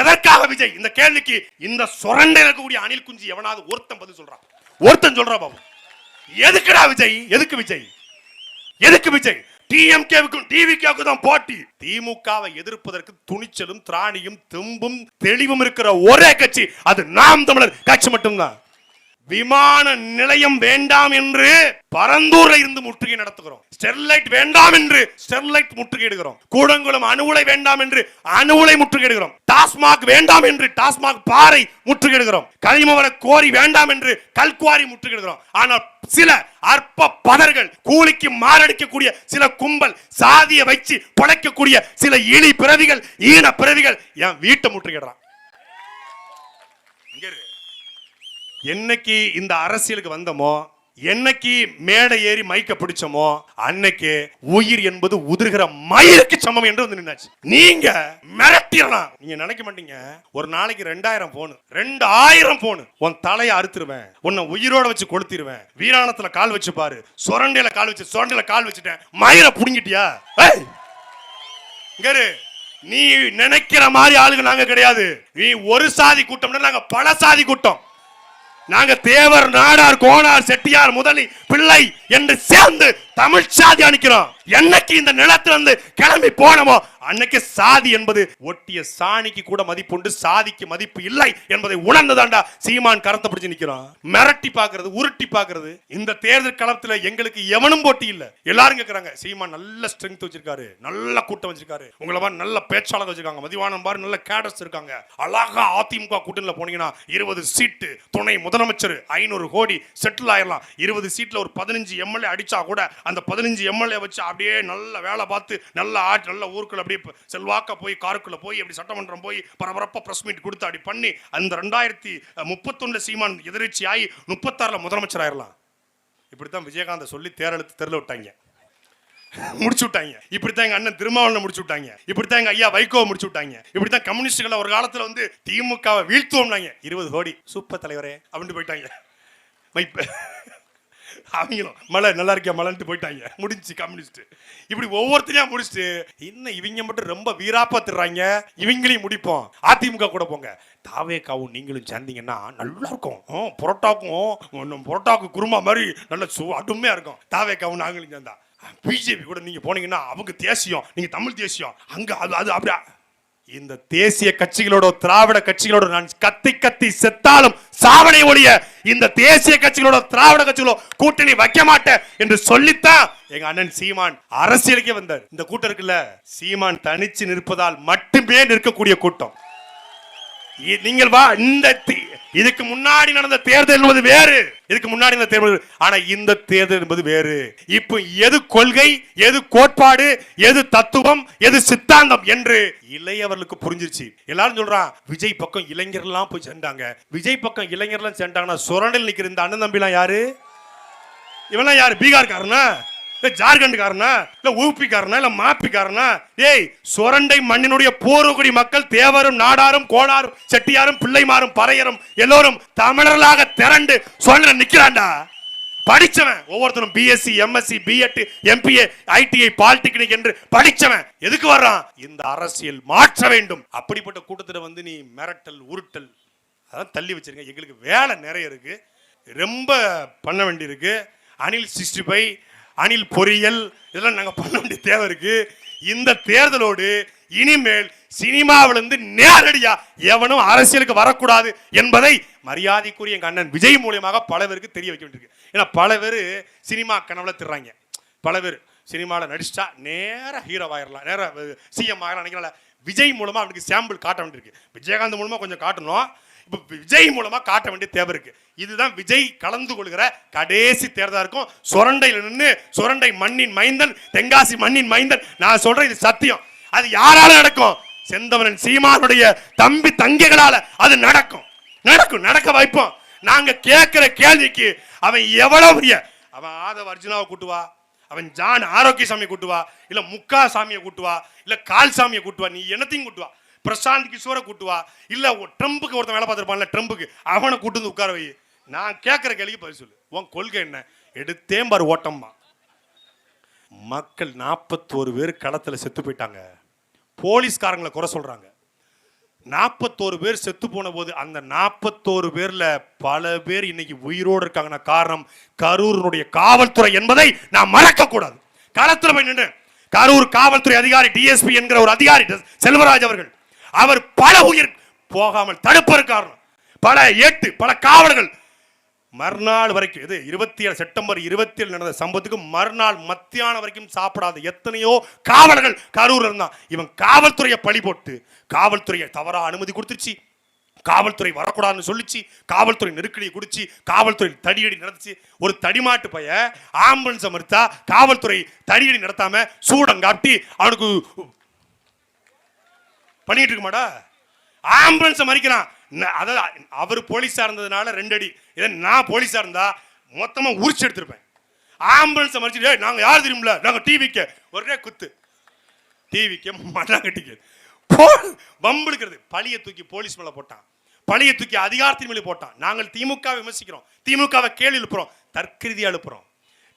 எதற்காக விஜய்? இந்த கேள்விக்கு இந்த சுரண்டை இருக்கக்கூடிய அணில் குஞ்சு எவனாவது ஒருத்தன் பதில் சொல்றான் ஒருத்தன் சொல்றா பாபு. எதுக்குடா விஜய்? எதுக்கு விஜய்? எதுக்கு விஜய்? டிஎம்கேவுக்கும் டிவிகேவுக்கும் தான் போட்டி. திமுகவை எதிர்ப்பதற்கு துணிச்சலும் திராணியும் தெம்பும் தெளிவும் இருக்கிற ஒரே கட்சி. அது நாம் தமிழர் கட்சி மட்டும்தான். விமான நிலையம் வேண்டாம் என்று பரந்தூர்ல இருந்து முற்றுகை நடத்துகிறோம். ஸ்டெர்லைட் வேண்டாம் என்று ஸ்டெர்லைட் முற்றுகையிடுகிறோம். கூடங்குளம் அணுகுலை வேண்டாம் என்று அணு உலை முற்றுகையிடுகிறோம். டாஸ்மாக் வேண்டாம் என்று டாஸ்மாக் பாறை முற்றுகையிடுகிறோம். கனிமவர கோரி வேண்டாம் என்று கல்குவாரி முற்றுகையிடுகிறோம். ஆனால் சில அற்ப பதர்கள் கூலிக்கு மாரடிக்கக்கூடிய சில கும்பல் சாதியை வச்சு பிழைக்கக்கூடிய சில இழி பிறவிகள் ஈன பிறவிகள் என் வீட்டை முற்றுகிடுறான் இங்க இரு. என்னைக்கு இந்த அரசியலுக்கு வந்தோமோ என்னைக்கு மேடை ஏறி மைக்க பிடிச்சோமோ அன்னைக்கு உயிர் என்பது உதிர்கிற மயிருக்கு சமம் என்று வந்து நின்னாச்சு. நீங்க மிரட்டிடலாம். நீங்க நினைக்க மாட்டீங்க. ஒரு நாளைக்கு ரெண்டாயிரம் போனு ரெண்டு ஆயிரம் போனு உன் தலையை அறுத்துருவேன். உன்னை உயிரோட வச்சு கொளுத்திடுவேன் வீராணத்துல கால் வச்சு பாரு. சுரண்டையில கால் வச்சு சுரண்டையில கால் வச்சுட்டேன். மயிரை புடுங்கிட்டியா? இங்கரு. நீ நினைக்கிற மாதிரி ஆளுங்க நாங்க கிடையாது. நீ ஒரு சாதி கூட்டம்னா நாங்க பல சாதி கூட்டம். நாங்க தேவர் நாடார் கோனார் செட்டியார் முதலி பிள்ளை என்று சேர்ந்து தமிழ் சாதி அணிக்கிறோம். என்னைக்கு இந்த நிலத்துல இருந்து கிளம்பி போனமோ அன்னைக்கு சாதி என்பது ஒட்டிய சாணிக்கு கூட மதிப்புண்டு சாதிக்கு மதிப்பு இல்லை என்பதை உணர்ந்துதான்டா சீமான் கரத்தை பிடிச்சு நிக்கிறோம் மிரட்டி பாக்குறது உருட்டி பாக்குறது இந்த தேர்தல் களத்துல எங்களுக்கு எவனும் போட்டி இல்ல. எல்லாரும் கேக்குறாங்க சீமான் நல்ல ஸ்ட்ரென்த் வச்சிருக்காரு நல்ல கூட்டம் வச்சிருக்காரு. உங்களை மாதிரி நல்ல பேச்சாளர் வச்சிருக்காங்க. மதிவானம் பாரு நல்ல கேடர்ஸ் இருக்காங்க. அழகா அதிமுக கூட்டணியில போனீங்கன்னா இருபது சீட்டு துணை முதலமைச்சர் ஐநூறு கோடி செட்டில் ஆயிடலாம் இருபது சீட்ல ஒரு பதினஞ்சு எம்எல்ஏ அடிச்சா கூட அந்த பதினஞ்சு எம்எல்ஏ வச்சு அப்படியே நல்ல வேலை பார்த்து நல்ல ஆட் நல்ல ஊருக்குள்ள அப்படியே செல்வாக்க போய் காருக்குள்ள போய் அப்படி சட்டமன்றம் போய் பரபரப்பாக ப்ரெஸ் மீட் கொடுத்து அப்படி பண்ணி அந்த ரெண்டாயிரத்தி முப்பத்தொன்னு சீமான் எதிர்ச்சி ஆகி முப்பத்தாறில் முதலமைச்சர் இப்படி தான் விஜயகாந்த சொல்லி தேரெழுத்து தெருல விட்டாங்க. முடிச்சு விட்டாங்க. இப்படித்தான் எங்க அண்ணன் திருமாவளவனை முடிச்சு விட்டாங்க. இப்படித்தான் எங்க ஐயா வைகோவை முடிச்சு விட்டாங்க. இப்படித்தான் கம்யூனிஸ்டுகளை ஒரு காலத்துல வந்து திமுகவை வீழ்த்துவோம்னாங்க. இருபது கோடி. சூப்பர் தலைவரே அப்படின்னு போயிட்டாங்க. மைப்ப அவங்களும் மழை நல்லா இருக்கியா மழைன்ட்டு போயிட்டாங்க. முடிஞ்சு கம்யூனிஸ்ட் இப்படி ஒவ்வொருத்தரையா முடிச்சுட்டு இன்னும் இவங்க மட்டும் ரொம்ப வீராப்பாத்துறாங்க இவங்களையும் முடிப்போம். அதிமுக கூட போங்க. தாவேக்காவும் நீங்களும் சேர்ந்தீங்கன்னா நல்லா இருக்கும். புரோட்டாக்கும் இன்னும் புரோட்டாக்கு குருமா மாதிரி நல்ல சு அடுமையாக இருக்கும். தாவேக்காவும் நாங்களும் சேர்ந்தா. பிஜேபி கூட நீங்கள் போனீங்கன்னா அவங்க தேசியம் நீங்கள் தமிழ் தேசியம். அங்கே அது அது அப்படியா இந்த தேசிய கட்சிகளோட திராவிட கட்சிகளோட நான் கத்தி கத்தி செத்தாலும் சாவனை ஒழிய இந்த தேசிய கட்சிகளோட திராவிட கட்சிகளோ கூட்டணி வைக்க மாட்டேன் என்று சொல்லித்தான் எங்க அண்ணன் சீமான் அரசியலுக்கே வந்தார். இந்த கூட்டம் இருக்குல்ல சீமான் தனிச்சு நிற்பதால் மட்டுமே நிற்கக்கூடிய கூட்டம். நீங்கள் வா இந்த இதுக்கு முன்னாடி நடந்த தேர்தல் என்பது வேறு. இதுக்கு முன்னாடி நடந்த தேர்தல் ஆனா இந்த தேர்தல் என்பது வேறு. இப்போ எது கொள்கை எது கோட்பாடு எது தத்துவம் எது சித்தாந்தம் என்று இளையவர்களுக்கு புரிஞ்சிருச்சு. எல்லாரும் சொல்றான் விஜய் பக்கம் இளைஞர்லாம் போய் சேர்ந்தாங்க. விஜய் பக்கம் இளைஞர்லாம் சேர்ந்தாங்கன்னா சுரண்டில் நிக்கிற இந்த அண்ணன் தம்பிலாம் யாரு? இவெல்லாம் யாரு? பீகார்காரனா? இல்ல ஜார்க்கண்ட்காரனா இல்ல ஊப்பிக்காரனா இல்ல மாப்பிக்காரனா? ஏய் சுரண்டை மண்ணினுடைய பூர்வகுடி மக்கள் தேவரும் நாடாரும் கோளாரும் செட்டியாரும் பிள்ளைமாரும் பறையரும் எல்லோரும் தமிழர்களாக திரண்டு சொல்ல நிக்கிறான்டா படிச்சவன் ஒவ்வொருத்தரும் BSc MSc BEd MBA ITI polytechnic என்று படிச்சவன். எதுக்கு வர்றான்? இந்த அரசியல் மாற்ற வேண்டும். அப்படிப்பட்ட கூட்டத்தில் வந்து நீ மிரட்டல் உருட்டல் அதான் தள்ளி வச்சிருங்க எங்களுக்கு வேலை நிறைய இருக்கு. ரொம்ப பண்ண வேண்டியிருக்கு. அனில் சிக்ஸ்டி ஃபைவ் அணில் பொறியியல் இதெல்லாம் நாங்கள் பண்ண வேண்டிய தேவை இருக்கு. இந்த தேர்தலோடு இனிமேல் சினிமாவிலிருந்து நேரடியா எவனும் அரசியலுக்கு வரக்கூடாது என்பதை மரியாதைக்குரிய எங்கள் அண்ணன் விஜய் மூலியமாக பல பேருக்கு தெரிய வைக்க வேண்டியிருக்கு. ஏன்னா பல பேர் சினிமா கனவுல திடுறாங்க பல பேர் சினிமாவில் நடிச்சிட்டா நேராக ஹீரோ நேராக சிஎம் ஆகலாம் நினைக்கிறனால விஜய் மூலமாக அவனுக்கு சாம்பிள் காட்ட வேண்டியிருக்கு. விஜயகாந்த் மூலமாக கொஞ்சம் காட்டணும். இப்போ விஜய் மூலமா காட்ட வேண்டிய தேவை இருக்கு. இதுதான் விஜய் கலந்து கொள்கிற கடைசி தேர்தலாக இருக்கும். சுரண்டையில் நின்று சுரண்டை மண்ணின் மைந்தன் தென்காசி மண்ணின் மைந்தன். நான் சொல்றேன் இது சத்தியம். அது யாரால நடக்கும்? செந்தமனன் சீமானுடைய தம்பி தங்கைகளால அது நடக்கும். நடக்கும் நடக்க வைப்போம் நாங்க கேட்குற கேள்விக்கு அவன் எவ்வளவு பெரிய அவன் ஆதவ அர்ஜுனாவை கூட்டுவா அவன் ஜான் ஆரோக்கிய சாமியை கூட்டுவா இல்ல முக்கா சாமியை கூட்டுவா இல்ல கால் சாமியை கூட்டுவா நீ என்னத்தையும் கூட்டுவா பிரசாந்த் கிஷோரை கூட்டுவா இல்லை ஒ- ட்ரம்புக்கு ஒருத்தன் வேலை பார்த்துருப்பான்ல ட்ரம்புக்கு. அவனை கூட்டு வந்து உட்கார வை. நான் கேட்குற கேள்விக்கு பதில் சொல்லு. உன் கொள்கை என்ன? எடுத்தேன் பாரு ஓட்டம்மா. மக்கள் நாற்பத்தோரு பேர் களத்தில் செத்து போயிட்டாங்க. போலீஸ்காரங்களை குறை சொல்கிறாங்க நாற்பத்தோரு பேர் செத்து போன போது அந்த நாற்பத்தோரு பேர்ல பல பேர் இன்னைக்கு உயிரோடு இருக்காங்கன்னா காரணம் கரூரினுடைய காவல்துறை என்பதை நான் மறக்கக்கூடாது. களத்தில் போய் நின்று. கரூர் காவல்துறை அதிகாரி டிஎஸ்பி என்கிற ஒரு அதிகாரி செல்வராஜ் அவர்கள் அவர் பல உயிர் போகாமல் தடுப்பதற்கு காரணம். பல ஏட்டு பல காவலர்கள். மறுநாள் வரைக்கும் இது இருபத்தி ஏழு செப்டம்பர் இருபத்தி ஏழு நடந்த சம்பவத்துக்கு மறுநாள் மத்தியானம் வரைக்கும் சாப்பிடாத எத்தனையோ காவலர்கள் கரூர் இருந்தான். இவன் காவல்துறையை பழி போட்டு காவல்துறையை தவறாக அனுமதி கொடுத்துருச்சு. காவல்துறை வரக்கூடாதுன்னு சொல்லிச்சு. காவல்துறை நெருக்கடியை குடிச்சு காவல்துறை தடியடி நடந்துச்சு. ஒரு தடிமாட்டு பைய ஆம்புலன்ஸை மறுத்தா காவல்துறை தடியடி நடத்தாம சூடம் காட்டி அவனுக்கு பண்ணிட்டு இருக்க ஆம்புலன்ஸை மறிக்கிறான். அதாவது அவர் போலீஸாக இருந்ததுனால ரெண்டு அடி இதே நான் போலீஸாக இருந்தா மொத்தமாக உரிச்சு எடுத்திருப்பேன். ஆம்புலன்ஸை மறிச்சுட்டு நாங்கள் யார் தெரியுமில்ல? நாங்கள் டிவிக்கு ஒரே குத்து. டிவிக்கு மண்ணாங்கட்டிக்கு. போ வம்பிழுக்கிறது பழியை தூக்கி போலீஸ் மேலே போட்டான். பழியை தூக்கி அதிகாரத்தின் மேலே போட்டான். நாங்கள் திமுக விமர்சிக்கிறோம். திமுகவை கேள்வி எழுப்புறோம். தற்கிருதியாக எழுப்புறோம்.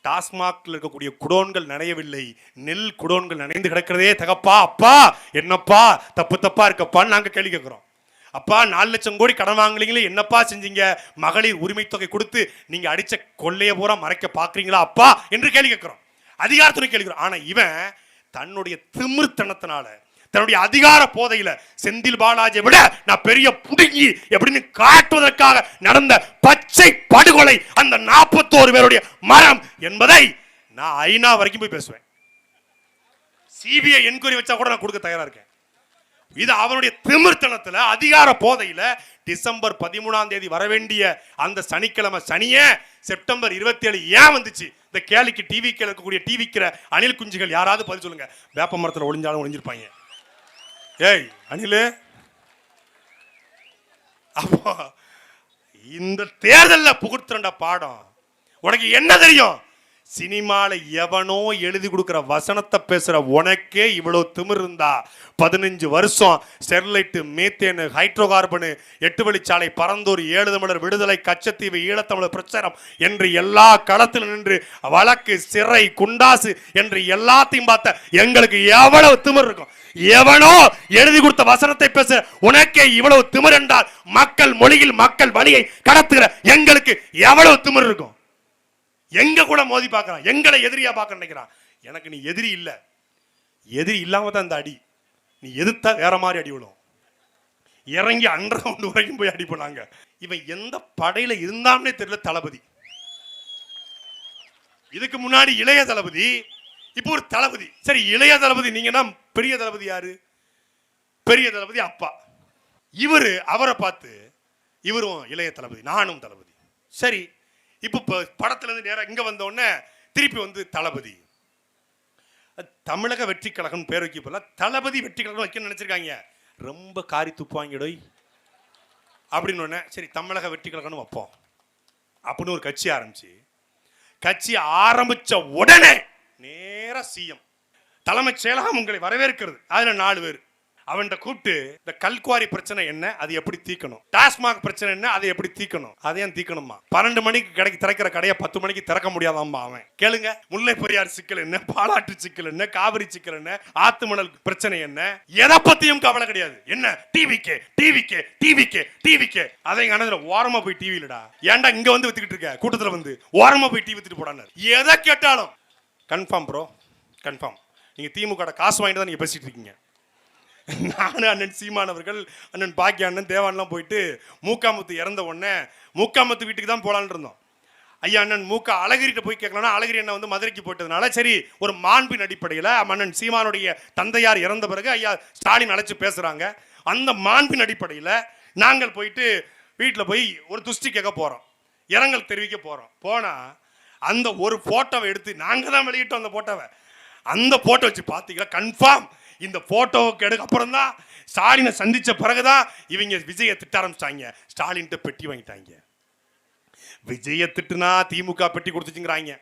டாஸ்மாக்ல இருக்கக்கூடிய குடோன்கள் நனையவில்லை. நெல் குடோன்கள் நனைந்து கிடக்கிறதே தகப்பா அப்பா. என்னப்பா தப்பு தப்பா இருக்கப்பா நாங்க கேள்வி கேட்கிறோம். அப்பா நாலு லட்சம் கோடி கடன் வாங்குறீங்களே என்னப்பா செஞ்சீங்க? மகளிர் உரிமை தொகை கொடுத்து நீங்க அடிச்ச கொள்ளைய பூரா மறைக்க பாக்குறீங்களா அப்பா? என்று கேள்வி கேட்கிறோம். அதிகாரத்துறை கேள்வி ஆனா இவன் தன்னுடைய திமிர்த்தனத்தினால தன்னுடைய அதிகார போதையில செந்தில் பாலாஜியை விட நான் பெரிய புடுங்கி எப்படின்னு காட்டுவதற்காக நடந்த பச்சை படுகொலை அந்த நாற்பத்தோரு பேருடைய மரம் என்பதை நான் ஐநா வரைக்கும் போய் பேசுவேன். சிபிஐ என்கொயரி வச்சா கூட நான் கொடுக்க தயாரா இருக்கேன். இது அவனுடைய திமிர்த்தனத்துல அதிகார போதையில டிசம்பர் பதிமூணாம் தேதி வரவேண்டிய அந்த சனிக்கிழமை சனியே செப்டம்பர் இருபத்தி ஏழு ஏன் வந்துச்சு? இந்த கேலிக்கு டிவி இருக்கக்கூடிய டிவிக்கிற அணில் குஞ்சுகள் யாராவது பதில் சொல்லுங்க. வேப்ப மரத்தில் ஒளிஞ்சாலும் ஒளிஞ்சிருப்பாங்க. ஏய் அணிலு. அப்போ இந்த தேர்தலில் புகுத்துறண்ட பாடம். உனக்கு என்ன தெரியும்? சினிமால எவனோ எழுதி கொடுக்கிற வசனத்தை பேசுற உனக்கே இவ்வளவு திமிர் இருந்தா? பதினஞ்சு வருஷம் ஸ்டெர்லைட்டு மீத்தேனு ஹைட்ரோ கார்பனு எட்டு வழிச்சாலை பரந்தூர் ஏழு தமிழர் விடுதலை கச்சத்தீவு ஈழத்தமிழர் பிரச்சாரம் என்று எல்லா களத்தில் நின்று வழக்கு சிறை குண்டாசு என்று எல்லாத்தையும் பார்த்த எங்களுக்கு எவ்வளவு திமிர் இருக்கும்? எவனோ எழுதி கொடுத்த வசனத்தை பேச உனக்கே இவ்வளவு திமிர் என்றால் மக்கள் மொழியில் மக்கள் வழியை கடத்துகிற எங்களுக்கு எவ்வளவு திமிர் இருக்கும்? எங்க கூட மோதி பார்க்கறான் எங்களை எதிரியா பார்க்க நினைக்கிறான் எனக்கு நீ எதிரி இல்ல. எதிரி இல்லாம தான் இந்த அடி. நீ எதிர்த்தா வேற மாதிரி அடி விடும் இறங்கி அண்டர் ரவுண்ட் வரைக்கும் போய் அடி போனாங்க. இவன் எந்த படையில இருந்தான்னே தெரியல தளபதி. இதுக்கு முன்னாடி இளைய தளபதி இப்போ ஒரு தளபதி. சரி இளைய தளபதி நீங்கன்னா பெரிய தளபதி யாரு? பெரிய தளபதி அப்பா. இவரு அவரை பார்த்து இவரும் இளைய தளபதி நானும் தளபதி. சரி இப்போ படத்துலேருந்து படத்துல இருந்து வந்தோடனே வந்த உடனே திருப்பி வந்து தளபதி. தமிழக வெற்றி கழகம் பேர் வைக்க போல தளபதி வெற்றி கழகம் வைக்கணும்னு நினச்சிருக்காங்க. ரொம்ப காரி துப்பாங்கடோய் அப்படின்னு சரி தமிழக வெற்றி கழகம்னு வைப்போம். அப்படின்னு ஒரு கட்சி ஆரம்பிச்சு. கட்சி ஆரம்பிச்ச உடனே நேராக சிஎம் தலைமைச் செயலகம் உங்களை வரவேற்கிறது. அதில் நாலு பேர். அவன்கிட்ட கூப்பிட்டு இந்த கல்குவாரி பிரச்சனை என்ன? அது எப்படி தீக்கணும்? டாஸ்மாக் பிரச்சனை என்ன? அதை எப்படி தீக்கணும்? அதையும் தீக்கணுமா பன்னெண்டு மணிக்கு கடைக்கு திறக்கிற கடையை பத்து மணிக்கு திறக்க முடியாதாம்மா அவன். கேளுங்க முல்லை பெரியார் சிக்கல் என்ன? பாலாற்று சிக்கல் என்ன? காவிரி சிக்கல் என்ன? ஆத்துமணல் பிரச்சனை என்ன? எதை பத்தியும் கவலை கிடையாது. என்ன? டிவிக்கே டிவிக்கே டிவிக்கே டிவிக்கே அதை எங்க ஓரமா போய் டிவிலடா ஏன்டா இங்க வந்து வித்துக்கிட்டு இருக்க? கூட்டத்தில் வந்து ஓரமா போய் டிவி வித்துட்டு போடான்னு எதை கேட்டாலும் கன்ஃபார்ம் ப்ரோ கன்ஃபார்ம் நீங்கள் திமுக காசு வாங்கிட்டு தான் நீங்க பேசிட்டு இருக்கீங்க. நானும் அண்ணன் சீமான் அவர்கள் அண்ணன் பாக்கிய அண்ணன் தேவான்லாம் போயிட்டு மூக்காமுத்து இறந்த உடனே மூக்காமுத்து வீட்டுக்கு தான் போலான்னு இருந்தோம். ஐயா அண்ணன் மூக்கா அழகிரிட்ட போய் கேட்கலன்னா அழகிரி அண்ணன் வந்து மதுரைக்கு போயிட்டதுனால சரி ஒரு மாண்பின் அடிப்படையில் அண்ணன் சீமானுடைய தந்தையார் இறந்த பிறகு ஐயா ஸ்டாலின் அழைச்சி பேசுகிறாங்க அந்த மாண்பின் அடிப்படையில் நாங்கள் போயிட்டு வீட்டில் போய் ஒரு துஷ்டி கேட்க போகிறோம் இரங்கல் தெரிவிக்க போகிறோம் போனால் அந்த ஒரு ஃபோட்டோவை எடுத்து நாங்கள் தான் வெளியிட்டோம் அந்த ஃபோட்டோவை அந்த ஃபோட்டோ வச்சு பார்த்தீங்கன்னா கன்ஃபார்ம் இந்த போட்டோவுக்கு எடுக்க அப்புறம் தான் ஸ்டாலினை சந்தித்த பிறகுதான் இவங்க விஜயை திட்ட ஆரம்பிச்சிட்டாங்க ஸ்டாலின்ட்ட பெட்டி வாங்கிட்டாங்க. விஜயை திட்டுனா திமுக பெட்டி கொடுத்துச்சுங்கிறாங்க.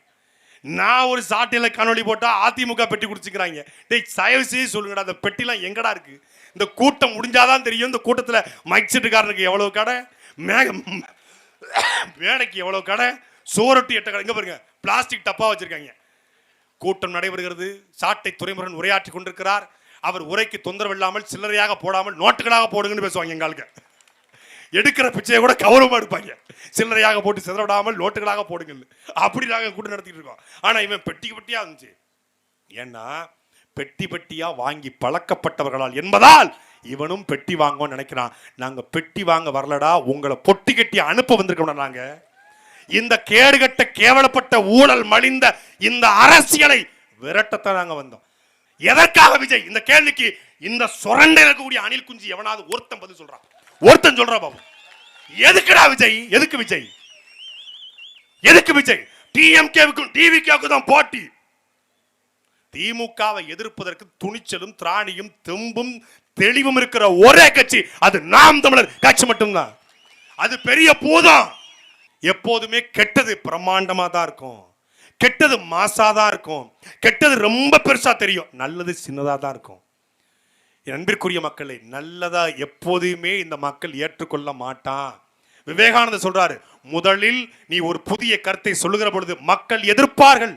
நான் ஒரு சாட்டையில் காணொளி போட்டால் அதிமுக பெட்டி குடிச்சுக்கிறாங்க டேய் தயவு செய்து சொல்லுங்கடா அந்த பெட்டிலாம் எங்கடா இருக்கு? இந்த கூட்டம் முடிஞ்சாதான் தெரியும். இந்த கூட்டத்தில் மைக் செட்டுக்காரனுக்கு எவ்வளோ கடை? மேக மேடைக்கு எவ்வளோ கடை? சோரொட்டி எட்ட கடை. இங்கே பாருங்க பிளாஸ்டிக் டப்பா வச்சுருக்காங்க. கூட்டம் நடைபெறுகிறது. சாட்டை துறைமுருகன் உரையாற்றி கொண்டிருக்கிறார். அவர் உரைக்கு தொந்தரவு இல்லாமல் சில்லறையாக போடாமல் நோட்டுகளாக போடுங்கன்னு பேசுவாங்க எங்களுக்கு எடுக்கிற பிச்சையை கூட கௌரவமாக எடுப்பாங்க. சில்லறையாக போட்டு சிதற விடாமல் நோட்டுகளாக போடுங்க அப்படி நாங்கள் கூட்டம் நடத்திட்டு இருக்கோம். ஆனால் இவன் பெட்டி பெட்டியாக இருந்துச்சு. ஏன்னா பெட்டி பெட்டியாக வாங்கி பழக்கப்பட்டவர்களால் என்பதால் இவனும் பெட்டி வாங்குவோம்னு நினைக்கிறான். நாங்கள் பெட்டி வாங்க வரலடா உங்களை பொட்டி கட்டி அனுப்ப வந்திருக்கோம் நாங்கள் இந்த கேடுகட்ட கேவலப்பட்ட ஊழல் மலிந்த இந்த அரசியலை விரட்டத்தான் நாங்கள் வந்தோம். எதற்காக விஜய்? இந்த கேள்விக்கு இந்த சுரண்டை இருக்கக்கூடிய அணில் குஞ்சு எவனாவது ஒருத்தன் பதில் சொல்றான் ஒருத்தன் சொல்றா பாபு. எதுக்குடா விஜய்? எதுக்கு விஜய்? எதுக்கு விஜய்? டிஎம்கேவுக்கும் டிவிகேவுக்கும் தான் போட்டி. திமுகவை எதிர்ப்பதற்கு துணிச்சலும் திராணியும் தெம்பும் தெளிவும் இருக்கிற ஒரே கட்சி. அது நாம் தமிழர் கட்சி மட்டும்தான். அது பெரிய பூதம். எப்போதுமே கெட்டது பிரம்மாண்டமா தான் இருக்கும். கெட்டது மாசா தான் இருக்கும். கெட்டது ரொம்ப பெருசா தெரியும். நல்லது சின்னதா தான் இருக்கும். அன்பிற்குரிய மக்களை நல்லதா எப்போதுமே இந்த மக்கள் ஏற்றுக்கொள்ள மாட்டான். விவேகானந்தர் சொல்றாரு முதலில் நீ ஒரு புதிய கருத்தை சொல்லுகிற பொழுது மக்கள் எதிர்ப்பார்கள்.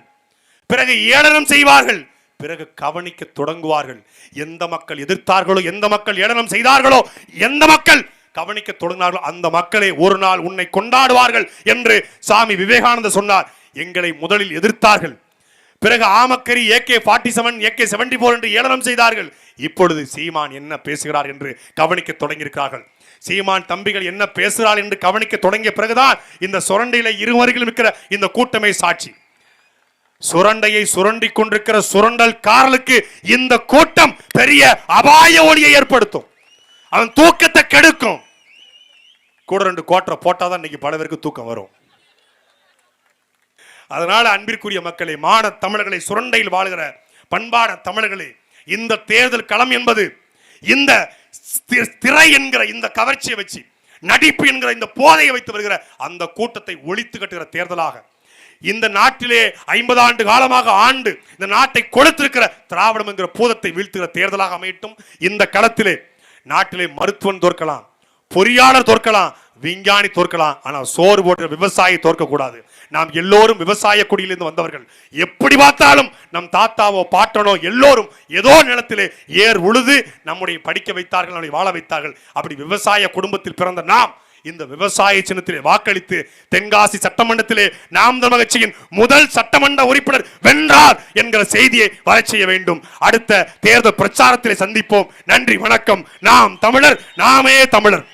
பிறகு ஏளனம் செய்வார்கள். பிறகு கவனிக்க தொடங்குவார்கள். எந்த மக்கள் எதிர்த்தார்களோ எந்த மக்கள் ஏளனம் செய்தார்களோ எந்த மக்கள் கவனிக்க தொடங்கினார்களோ அந்த மக்களே ஒரு நாள் உன்னை கொண்டாடுவார்கள் என்று சாமி விவேகானந்தர் சொன்னார். எங்களை முதலில் எதிர்த்தார்கள். பிறகு ஆமக்கரி AK forty seven AK seventy four என்று ஏளனம் செய்தார்கள். இப்பொழுது சீமான் என்ன பேசுகிறார் என்று கவனிக்க தொடங்கியிருக்கிறார்கள். சீமான் தம்பிகள் என்ன பேசுகிறார் என்று கவனிக்க தொடங்கிய பிறகுதான் இந்த சுரண்டையில இருவருகளும் இருக்கிற இந்த கூட்டமே சாட்சி. சுரண்டையை சுரண்டி கொண்டிருக்கிற சுரண்டல் காரலுக்கு இந்த கூட்டம் பெரிய அபாய ஒளியை ஏற்படுத்தும். அவன் தூக்கத்தை கெடுக்கும். கூட ரெண்டு கோட்டரை போட்டாதான் இன்னைக்கு பல பேருக்கு தூக்கம் வரும். அதனால் அன்பிற்குரிய மக்களை மான தமிழர்களை சுரண்டையில் வாழ்கிற பண்பாட தமிழர்களே இந்த தேர்தல் களம் என்பது இந்த திரை என்கிற இந்த கவர்ச்சியை வச்சு நடிப்பு என்கிற இந்த போதையை வைத்து வருகிற அந்த கூட்டத்தை ஒழித்து கட்டுகிற தேர்தலாக இந்த நாட்டிலே ஐம்பது ஆண்டு காலமாக ஆண்டு இந்த நாட்டை கொளுத்திருக்கிற திராவிடம் என்கிற பூதத்தை வீழ்த்துகிற தேர்தலாக அமையட்டும். இந்த களத்திலே நாட்டிலே மருத்துவன் தோற்கலாம் பொறியாளர் தோற்கலாம் விஞ்ஞானி தோற்கலாம் ஆனால் சோறு போட்ட விவசாயி தோற்கக்கூடாது. நாம் எல்லோரும் விவசாய குடியிலிருந்து வந்தவர்கள். எப்படி பார்த்தாலும் நம் தாத்தாவோ பாட்டனோ எல்லோரும் ஏதோ நிலத்திலே ஏர் உழுது நம்முடைய படிக்க வைத்தார்கள் நம்முடைய வாழ வைத்தார்கள். அப்படி விவசாய குடும்பத்தில் பிறந்த நாம் இந்த விவசாய சின்னத்திலே வாக்களித்து தென்காசி சட்டமன்றத்திலே நாம் தமிழ் கட்சியின் முதல் சட்டமன்ற உறுப்பினர் வென்றார் என்கிற செய்தியை வரச் செய்ய வேண்டும். அடுத்த தேர்தல் பிரச்சாரத்திலே சந்திப்போம். நன்றி வணக்கம். நாம் தமிழர் நாமே தமிழர்.